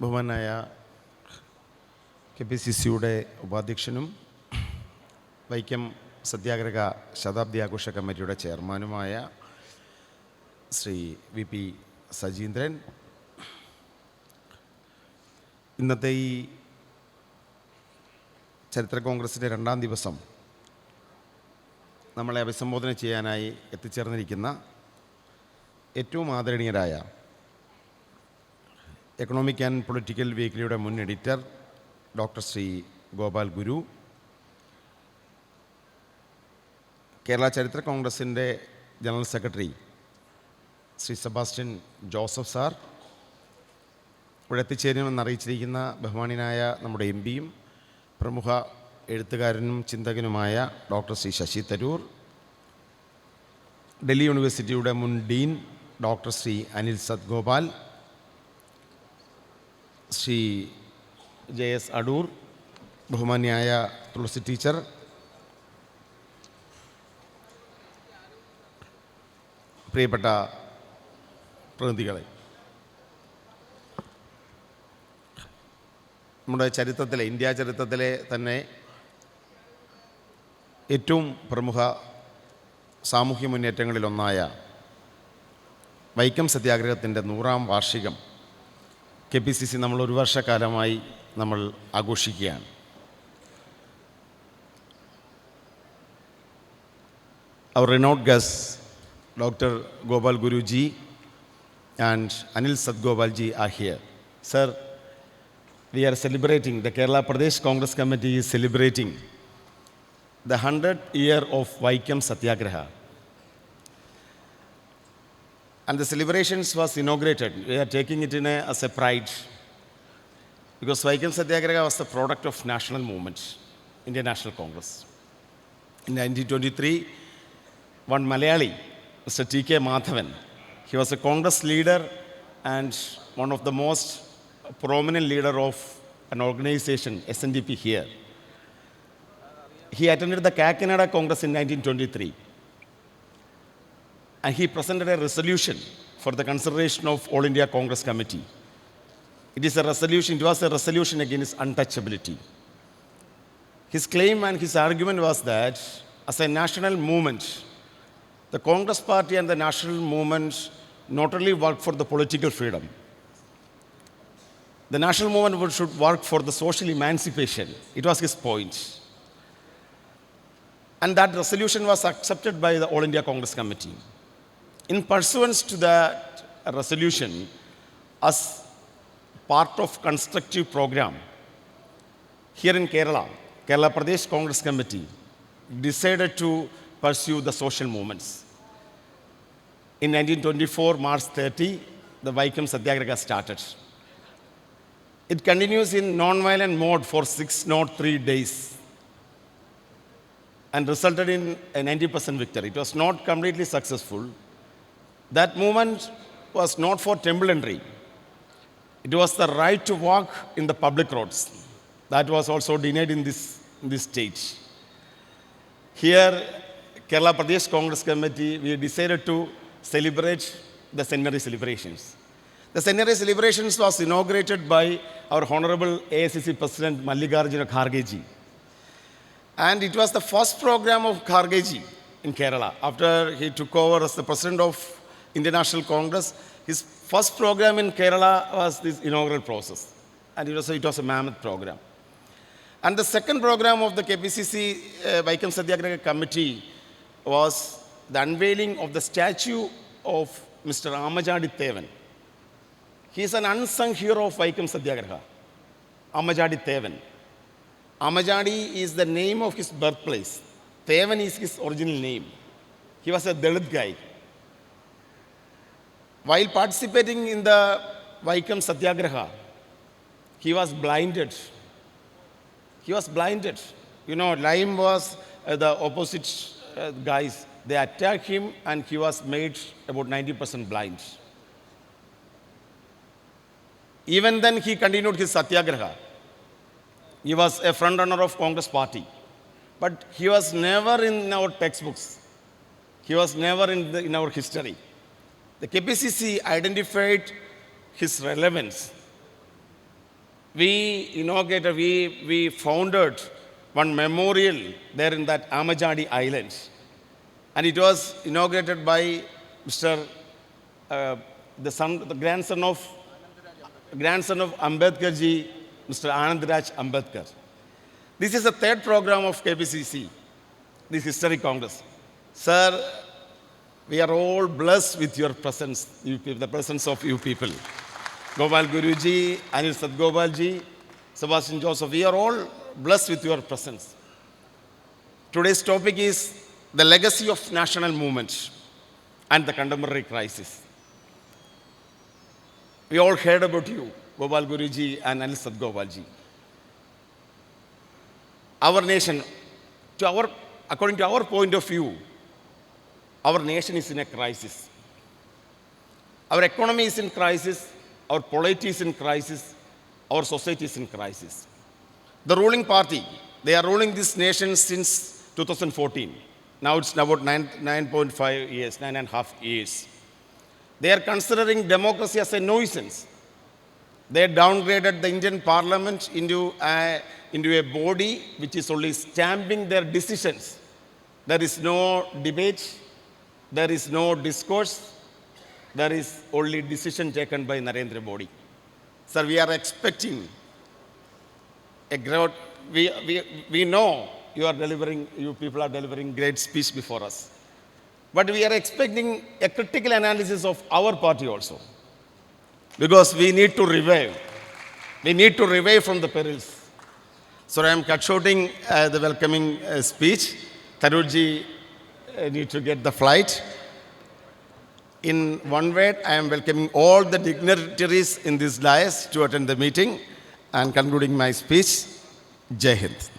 ബഹുമാനായ K P C സിയുടെ ഉപാധ്യക്ഷനും വൈക്കം സത്യാഗ്രഹ ശതാബ്ദി ആഘോഷ കമ്മിറ്റിയുടെ ചെയർമാനുമായ ശ്രീ വി പി സജീന്ദ്രൻ. ഇന്നത്തെ ഈ ചരിത്ര കോൺഗ്രസിന്റെ രണ്ടാം ദിവസം നമ്മളെ അഭിസംബോധന ചെയ്യാനായി എത്തിച്ചേർന്നിരിക്കുന്ന ഏറ്റവും ആദരണീയരായ എക്കണോമിക് ആൻഡ് പൊളിറ്റിക്കൽ വീക്കിലിയുടെ മുൻ എഡിറ്റർ ഡോക്ടർ ശ്രീ ഗോപാൽ ഗുരു. കേരള ചരിത്ര കോൺഗ്രസിന്റെ general secretary Shri Sebastian Joseph sir. ഇവിടെ എത്തിച്ചേരുമെന്ന് അറിയിച്ചിരിക്കുന്ന ബഹുമാനിനായ നമ്മുടെ എം പിയും പ്രമുഖ എഴുത്തുകാരനും ചിന്തകനുമായ ഡോക്ടർ ശ്രീ ശശി തരൂർ. ഡൽഹി യൂണിവേഴ്സിറ്റിയുടെ മുൻ dean doctor Shri Anil Satgopal. Shri J S Adoor ബഹുമാന്യായ തുളസി ടീച്ചർ. പ്രിയപ്പെട്ട പ്രതിനിധികളെ നമ്മുടെ ചരിത്രത്തിലെ ഇന്ത്യ ചരിത്രത്തിലെ തന്നെ ഏറ്റവും പ്രമുഖ സാമൂഹ്യ മുന്നേറ്റങ്ങളിലൊന്നായ വൈക്കം സത്യാഗ്രഹത്തിന്റെ നൂറാം വാർഷികം കെ പി സി സി നമ്മൾ ഒരു വർഷക്കാലമായി നമ്മൾ ആഘോഷിക്കുകയാണ്. അവർ renowned guests doctor Gopal Guruji and Anil Sadgopalji are here sir we are celebrating the Kerala Pradesh Congress committee is celebrating the hundred year of Vaikom Satyagraha And the celebrations was inaugurated. We are taking it in a, as a pride. Because Vaikam Satyagraha was the product of national movement, Indian National Congress. In 1923, one Malayali, Mr. T.K. Mathavan, he was a Congress leader and one of the most prominent leader of an organization, SNDP here. He attended the Kakinada Congress in 1923 and he presented a resolution for the consideration of All India Congress Committee. It is a resolution, it was a resolution against untouchability. His claim and his argument was that as a national movement, the Congress party and the national movement not only work for the political freedom, the national movement should work for the social emancipation. It was his point. And that resolution was accepted by the All India Congress Committee. In pursuance to that resolution, as part of constructive program, here in Kerala, Kerala Pradesh Congress Committee decided to pursue the social movements. In 1924, March 30, the Vaikam Satyagraha started. It continues in non-violent mode for 603 days and resulted in a 90% victory. It was not completely successful. That movement was not for temple entry. It was the right to walk in the public roads. That was also denied in this, in this state. Here, Kerala Pradesh Congress Committee, we decided to celebrate the centenary celebrations. The centenary celebrations was inaugurated by our Honorable AICC President Mallikarjuna Kharge ji. And it was the first program of Kharge ji in Kerala. After he took over as the President of Indian National Congress, his first program in Kerala was this inaugural process. And it was, it was a mammoth program. And the second program of the KPCC uh, Vaikam Satyagraha Committee was the unveiling of the statue of Mr. Amajadi Tevan. He is an unsung hero of Vaikam Satyagraha, Amajadi Tevan. Amajadi is the name of his birthplace. Tevan is his original name. He was a Dalit guy. While participating in the Vaikam Satyagraha, he was blinded. He was blinded. You know, Lime was uh, the opposite uh, guys. They attacked him and he was made about 90% blind. Even then, he continued his satyagraha. He was a front runner of Congress party. But he was never in our textbooks. He was never in, the, in our history. The KPCC identified his relevance we inaugurated, we, we founded one memorial there in that Amajadi Islands. And it was inaugurated by Mr. Uh, the son, the grandson of, grandson of Ambedkar ji, Mr. Anandraj Ambedkar. This is the third program of KPCC, this historic Congress. Sir, we are all blessed with your presence, you people, the presence of you people. Gopal Guruji, Anil Sadgobalji, Sebastian Joseph, we are all blessed with your presence. Today's topic is the legacy of national movement and the contemporary crisis. We all heard about you, Gopal Guruji and Anil Sadgobalji. Our nation, to our, according to our point of view, our nation is in a crisis. Our economy is in crisis, our polity is in crisis, our society is in crisis. The ruling party, they are ruling this nation since 2014. Now it's about nine, 9.5 years, nine and a half years. They are considering democracy as a nuisance. They downgraded the Indian parliament into a, into a body which is only stamping their decisions. There is no debate, there is no discourse, there is only decision taken by Narendra Modi. Sir, we are expecting a great, we, we, we know you are delivering, you people are delivering great speech before us. But we are expecting a critical analysis of our party also. Because we need to revive. We need to revive from the perils. So I am cut shorting uh, the welcoming uh, speech. Tarurji need to get the flight. In one word, I am welcoming all the dignitaries in this dais to attend the meeting and concluding my speech. Jai Hind.